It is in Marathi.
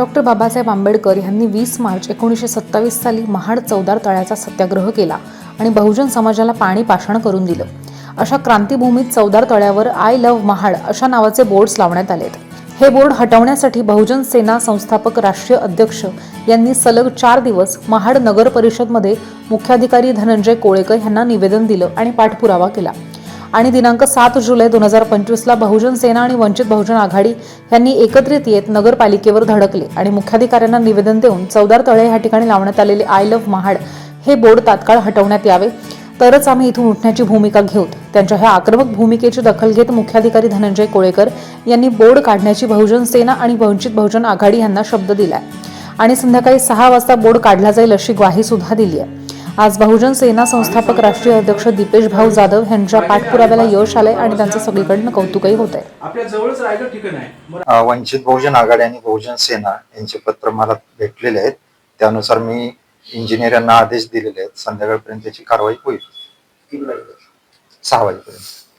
डॉक्टर बाबासाहेब आंबेडकर यांनी वीस मार्च एकोणीसशे सत्तावीस साली महाड चौदार तळ्याचा सत्याग्रह केला आणि बहुजन समाजाला पाणी पाषाण करून दिलं. अशा क्रांतीभूमीत चौदार तळ्यावर आय लव्ह महाड अशा नावाचे बोर्ड्स लावण्यात आलेत. हे बोर्ड हटवण्यासाठी बहुजन सेना संस्थापक राष्ट्रीय अध्यक्ष यांनी सलग चार दिवस महाड नगर परिषदमध्ये मुख्याधिकारी धनंजय कोळेकर यांना निवेदन दिलं आणि पाठपुरावा केला. आणि दिनांक सात जुलै दोन हजार पंचवीसला बहुजन सेना आणि वंचित बहुजन आघाडी यांनी एकत्रित येत नगरपालिकेवर धडकले आणि मुख्याधिकाऱ्यांना निवेदन देऊन चौदार तळे ह्या ठिकाणी लावण्यात आलेले आय लव्ह महाड हे बोर्ड तात्काळ हटवण्यात यावे. तरच आम्ही इथून उठण्याची भूमिका घेऊत त्यांच्या ह्या आक्रमक भूमिकेची दखल घेत मुख्याधिकारी धनंजय कोळेकर यांनी बोर्ड काढण्याची बहुजन सेना आणि वंचित बहुजन आघाडी यांना शब्द दिलाय. आणि संध्याकाळी सहा वाजता बोर्ड काढला जाईल अशी ग्वाही सुद्धा दिली आहे आज बहुजन सेना संस्थापक राष्ट्रीय अध्यक्ष दीपेश भाऊ जाधव यांच्या पाठपुराव्याला यश आलंय आणि त्यांचं सगळीकडनं कौतुकही होत आहे. आपल्या जवळच रायगड ठिकाण आहे. बरं अ, वंचित बहुजन आघाडी आणि बहुजन सेना यांचे पत्र मला भेटलेले आहेत. त्यानुसार मी इंजिनियर यांना आदेश दिलेले आहेत. संध्याकाळपर्यंत त्याची कारवाई होईल? सहा वाजेपर्यंत.